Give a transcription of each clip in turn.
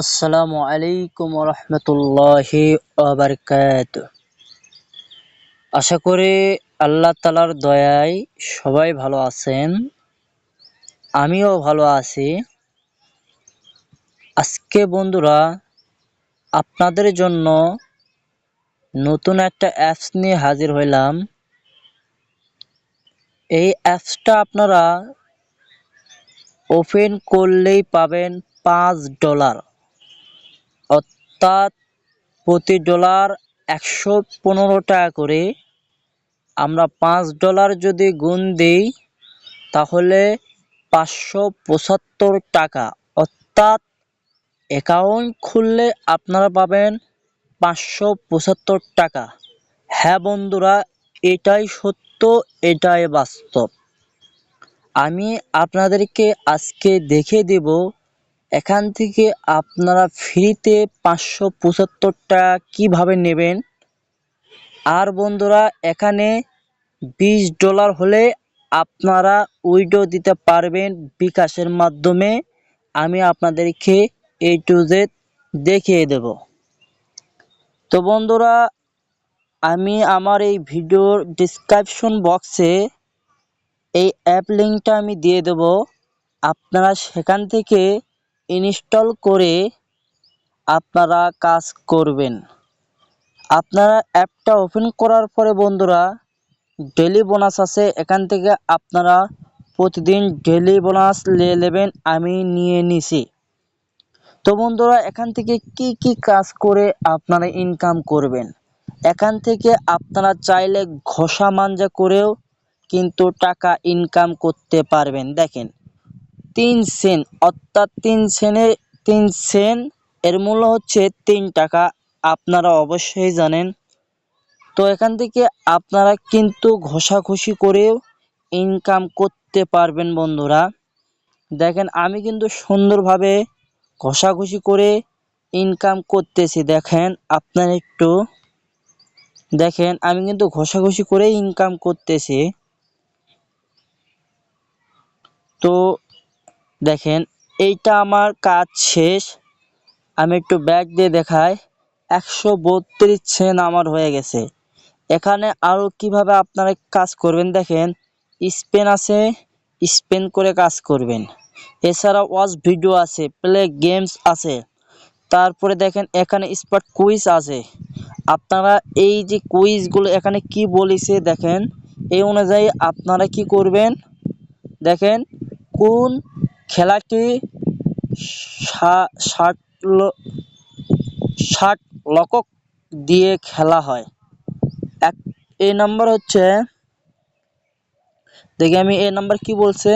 আসসালামু আলাইকুম রহমতুল্লাহি ওবরকাত আশা করি আল্লাহ তালার দয়ায় সবাই ভালো আছেন, আমিও ভালো আছি। আজকে বন্ধুরা, আপনাদের জন্য নতুন একটা অ্যাপস নিয়ে হাজির হইলাম। এই অ্যাপসটা আপনারা ওপেন করলেই পাবেন পাঁচ ডলার অর্থাৎ প্রতি ডলার একশো পনেরো টাকা করে। আমরা পাঁচ ডলার যদি গুণ দিই, তাহলে পাঁচশো পঁচাত্তর টাকা। অর্থাৎ অ্যাকাউন্ট খুললে আপনারা পাবেন পাঁচশো পঁচাত্তর টাকা। হ্যাঁ বন্ধুরা, এটাই সত্য, এটাই বাস্তব। আমি আপনাদেরকে আজকে দেখে দেব এখান থেকে আপনারা ফ্রিতে পাঁচশো পঁচাত্তর টাকা কীভাবে নেবেন? আর বন্ধুরা, এখানে বিশ ডলার হলে আপনারা উইডো দিতে পারবেন বিকাশের মাধ্যমে। আমি আপনাদেরকে এই টু জেড দেখিয়ে দেব। তো বন্ধুরা, আমি আমার এই ভিডিওর ডিসক্রিপশন বক্সে এই অ্যাপ লিঙ্কটা আমি দিয়ে দেব। আপনারা সেখান থেকে ইনস্টল করে আপনারা কাজ করবেন। আপনারা অ্যাপটা ওপেন করার পরে বন্ধুরা, ডেলি বোনাস আছে। এখান থেকে আপনারা প্রতিদিন ডেলি বোনাস নিয়ে নেবেন, আমি নিয়ে নিছি। তো বন্ধুরা, এখান থেকে কি কি কাজ করে আপনারা ইনকাম করবেন? এখান থেকে আপনারা চাইলে ঘষা মাঞ্জা করেও কিন্তু টাকা ইনকাম করতে পারবেন। দেখেন তিন সেন, অর্থাৎ তিন সেনে তিন সেন, এর মূল্য হচ্ছে তিন টাকা। আপনারা অবশ্যই জানেন। তো এখান থেকে আপনারা কিন্তু ঘষাঘষি করেও ইনকাম করতে পারবেন বন্ধুরা। দেখেন, আমি কিন্তু সুন্দরভাবে ঘষাঘষি করে ইনকাম করতেছি। দেখেন, আপনারা একটু, দেখেন, আমি কিন্তু ঘষাঘষি করে ইনকাম করতেছি। তো দেখেন, এইটা আমার কাজ শেষ। আমি একটু ব্যাগ দিয়ে দেখাই। একশো বত্রিশ সেন আমার হয়ে গেছে। এখানে আরও কীভাবে আপনারা কাজ করবেন দেখেন। স্পেন আছে, স্পেন করে কাজ করবেন। এছাড়া ওয়াচ ভিডিও আছে, প্লে গেমস আছে। তারপরে দেখেন, এখানে স্পট কুইজ আছে। আপনারা এই যে কুইজগুলো এখানে কি বলেছে দেখেন। এই অনুযায়ী আপনারা কি করবেন? দেখেন, কোন খেলাটি ষাট লকক দিয়ে খেলা হয়। এক এই নাম্বার হচ্ছে, দেখি আমি এই নাম্বার কি বলছে।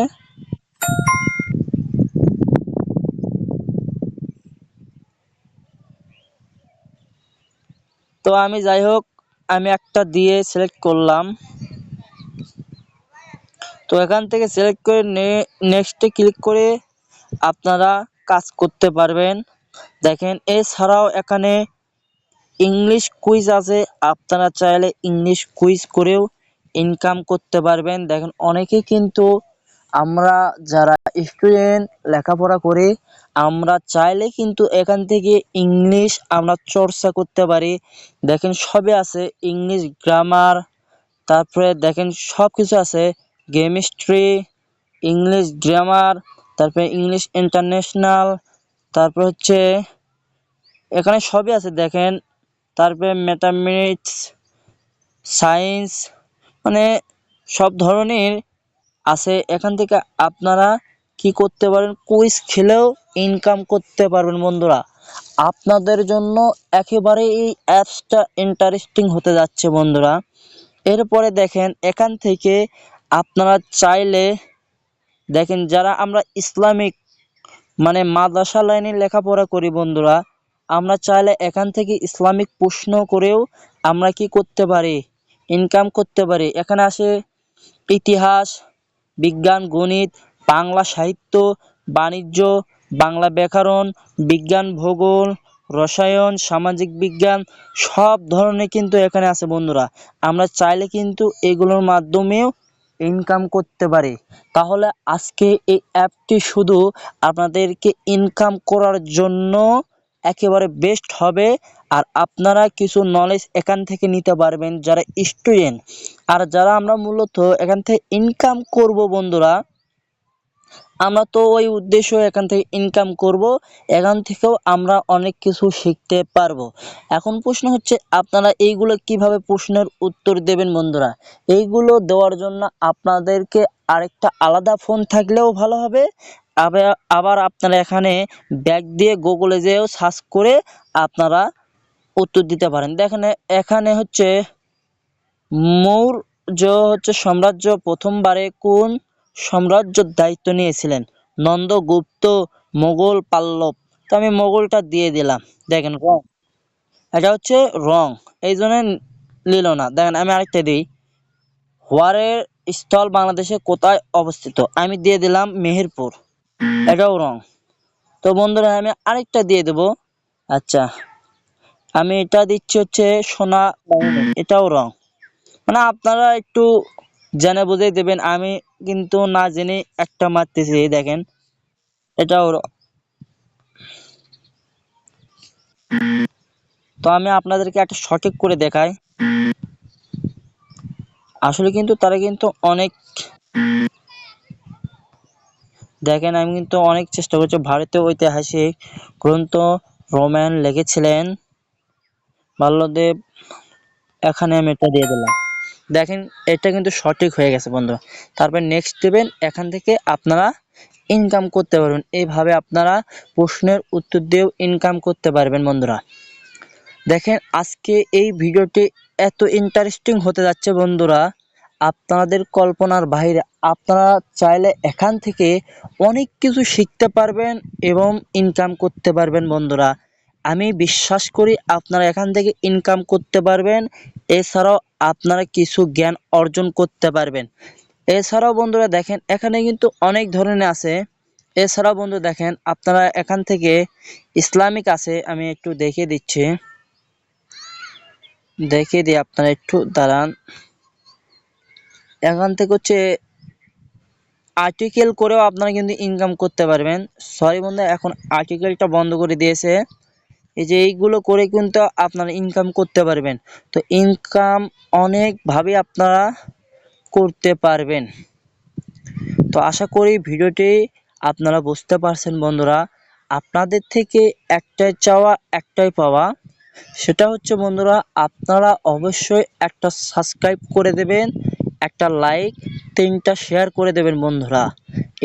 তো আমি যাই হোক, আমি একটা দিয়ে সিলেক্ট করলাম। তো এখান থেকে সিলেক্ট করে নেক্সটে ক্লিক করে আপনারা কাজ করতে পারবেন। দেখেন, এছাড়াও এখানে ইংলিশ কুইজ আছে। আপনারা চাইলে ইংলিশ কুইজ করেও ইনকাম করতে পারবেন। দেখেন, অনেকে কিন্তু আমরা যারা স্টুডেন্ট লেখাপড়া করে, আমরা চাইলে কিন্তু এখান থেকে ইংলিশ আমরা চর্চা করতে পারি। দেখেন সবে আছে। ইংলিশ গ্রামার তারপরে দেখেন সব কিছু আছে। কেমিস্ট্রি ইংলিশ গ্রামার তারপরে ইংলিশ ইন্টারন্যাশনাল তারপর হচ্ছে, এখানে সবই আছে দেখেন। তারপরে ম্যাথামেটিক্স সায়েন্স মানে সব ধরনের আছে। এখান থেকে আপনারা কি করতে পারেন কুইজ খেলেও ইনকাম করতে পারবেন বন্ধুরা। আপনাদের জন্য একেবারে এই অ্যাপসটা ইন্টারেস্টিং হতে যাচ্ছে বন্ধুরা। এরপরে দেখেন, এখান থেকে আপনারা চাইলে দেখেন যারা আমরা ইসলামিক মানে মাদ্রাসা লাইনে লেখাপড়া করি বন্ধুরা, আমরা চাইলে এখান থেকে ইসলামিক প্রশ্ন করেও আমরা কি করতে পারি? ইনকাম করতে পারি। এখানে আসে ইতিহাস, বিজ্ঞান, গণিত, বাংলা সাহিত্য, বাণিজ্য, বাংলা ব্যাকরণ, বিজ্ঞান, ভূগোল, রসায়ন, সামাজিক বিজ্ঞান, সব ধরনের কিন্তু এখানে আছে বন্ধুরা। আমরা চাইলে কিন্তু এগুলোর মাধ্যমেও ইনকাম করতে পারে। তাহলে আজকে এই অ্যাপটি শুধু আপনাদেরকে ইনকাম করার জন্য একেবারে বেস্ট হবে, আর আপনারা কিছু নলেজ এখান থেকে নিতে পারবেন যারা স্টুডেন্ট আর যারা আমরা মূলত এখান থেকে ইনকাম করব বন্ধুরা আমরা তো ওই উদ্দেশ্য এখান থেকে ইনকাম করব, এখান থেকেও আমরা অনেক কিছু শিখতে পারব। এখন প্রশ্ন হচ্ছে, আপনারা এইগুলো কীভাবে প্রশ্নের উত্তর দেবেন বন্ধুরা? এইগুলো দেওয়ার জন্য আপনাদেরকে আরেকটা আলাদা ফোন থাকলেও ভালো হবে। আবার আপনারা এখানে ব্যাগ দিয়ে গুগলে যেয়েও সার্চ করে আপনারা উত্তর দিতে পারেন। দেখেন, এখানে হচ্ছে মৌর্য হচ্ছে সাম্রাজ্য প্রথমবারে কোন সাম্রাজ্যের দায়িত্ব নিয়েছিলেন। নন্দগুপ্ত মোগল পাল্লব। তো আমি মোগলটা দিয়ে দিলাম। দেখেন রং। এটা হচ্ছে রং। এই জন্য নিল না। দেখেন আমি আরেকটা দিই। হোয়ারের স্থল বাংলাদেশে কোথায় অবস্থিত? আমি দিয়ে দিলাম মেহেরপুর। এটাও রং। তো বন্ধুরা, আমি আরেকটা দিয়ে দেব। আচ্ছা। আমি এটা দিচ্ছি হচ্ছে সোনা এটাও রং। মানে আপনারা একটু জেনে বুঝে দেবেন। আমি কিন্তু না জেনে একটা মারতেছি দেখেন। এটা র- তো আমি আপনাদেরকে একটা সঠিক করে দেখাই। আসলে কিন্তু তারা কিন্তু অনেক দেখেন, আমি কিন্তু অনেক চেষ্টা করছি ভারতীয় ঐতিহাসিক গ্রন্থ রোম্যান লিখেছিলেন। বাল্যদেব, এখানে আমি এটা দিয়ে দিলাম। দেখেন, এটা কিন্তু সঠিক হয়ে গেছে বন্ধু। তারপর নেক্সট দেবেন, এখান থেকে আপনারা ইনকাম করতে পারবেন। এইভাবে আপনারা প্রশ্নের উত্তর দিয়েও ইনকাম করতে পারবেন বন্ধুরা। দেখেন, আজকে এই ভিডিওটি এত ইন্টারেস্টিং হতে যাচ্ছে বন্ধুরা। আপনাদের কল্পনার বাইরে আপনারা চাইলে এখান থেকে অনেক কিছু শিখতে পারবেন এবং ইনকাম করতে পারবেন বন্ধুরা। আমি বিশ্বাস করি আপনারা এখান থেকে ইনকাম করতে পারবেন। এছাড়াও আপনারা কিছু জ্ঞান অর্জন করতে পারবেন। এছাড়াও বন্ধুরা দেখেন, এখানে কিন্তু অনেক ধরনের আছে। এছাড়াও বন্ধু দেখেন, আপনারা এখান থেকে ইসলামিক আছে, আমি একটু দেখিয়ে দিচ্ছি। দেখিয়ে দিই আপনারা একটু, দাঁড়ান। এখান থেকে হচ্ছে আর্টিকেল করেও আপনারা কিন্তু ইনকাম করতে পারবেন। সরি বন্ধু এখন আর্টিকেলটা বন্ধ করে দিয়েছে। এই যে এইগুলো করে কিন্তু আপনারা ইনকাম করতে পারবেন। তো ইনকাম অনেকভাবে আপনারা করতে পারবেন। তো আশা করি ভিডিওটি আপনারা বুঝতে পারছেন বন্ধুরা। আপনাদের থেকে একটাই চাওয়া, একটাই পাওয়া। সেটা হচ্ছে বন্ধুরা, আপনারা অবশ্যই একটা সাবস্ক্রাইব করে দেবেন, একটা লাইক তিনটা শেয়ার করে দেবেন বন্ধুরা।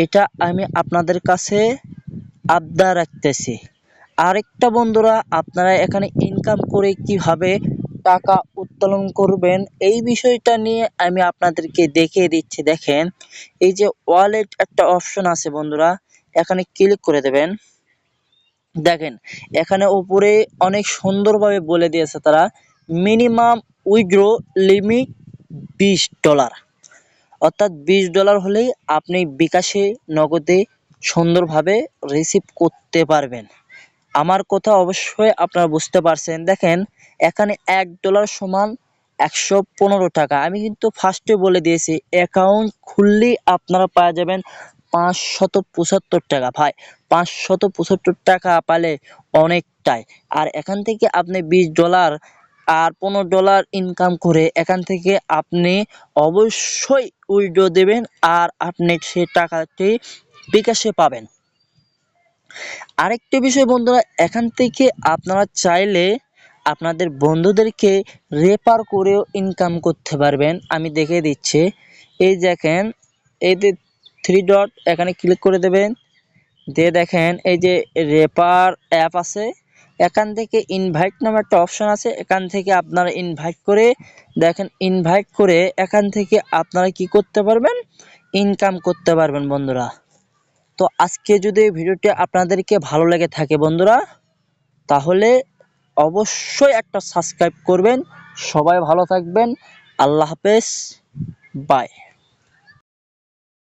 এটা আমি আপনাদের কাছে আবদার রাখতেছি। আরেকটা বন্ধুরা, আপনারা এখানে ইনকাম করে কীভাবে টাকা উত্তোলন করবেন, এই বিষয়টা নিয়ে আমি আপনাদেরকে দেখিয়ে দিচ্ছি। দেখেন, এই যে ওয়ালেট একটা অপশন আছে বন্ধুরা, এখানে ক্লিক করে দেবেন। দেখেন, এখানে উপরে অনেক সুন্দরভাবে বলে দিয়েছে তারা মিনিমাম উইড্রো লিমিট বিশ ডলার অর্থাৎ বিশ ডলার হলেই আপনি বিকাশে, নগদে সুন্দরভাবে রিসিভ করতে পারবেন। আমার কথা অবশ্যই আপনারা বুঝতে পারছেন। দেখেন, এখানে এক ডলার সমান একশো পনেরো টাকা। আমি কিন্তু ফার্স্টে বলে দিয়েছি অ্যাকাউন্ট খুললেই আপনারা পাওয়া যাবেন পাঁচশত পঁচাত্তর টাকা। ভাই, পাঁচশত পঁচাত্তর টাকা পালে অনেকটাই। আর এখান থেকে আপনি বিশ ডলার আর পনেরো ডলার ইনকাম করে এখান থেকে আপনি অবশ্যই উইড্রো দেবেন আর আপনি সে টাকাটি বিকাশে পাবেন। আরেকটি বিষয় বন্ধুরা, এখান থেকে আপনারা চাইলে আপনাদের বন্ধুদেরকে রেফার করেও ইনকাম করতে পারবেন। আমি দেখে দিচ্ছি। এই দেখেন, এই যে থ্রি ডট এখানে ক্লিক করে দেবেন। দিয়ে দেখেন, এই যে রেপার অ্যাপ আছে, এখান থেকে ইনভাইট নামে একটা অপশন আছে। এখান থেকে আপনারা ইনভাইট করে, দেখেন ইনভাইট করে এখান থেকে আপনারা কি করতে পারবেন? ইনকাম করতে পারবেন বন্ধুরা। তো আজকে যদি ভিডিওটি আপনাদেরকে ভালো লেগে থাকে বন্ধুরা, তাহলে অবশ্যই একটা সাবস্ক্রাইব করবেন। সবাই ভালো থাকবেন। আল্লাহ হাফেজ। বাই।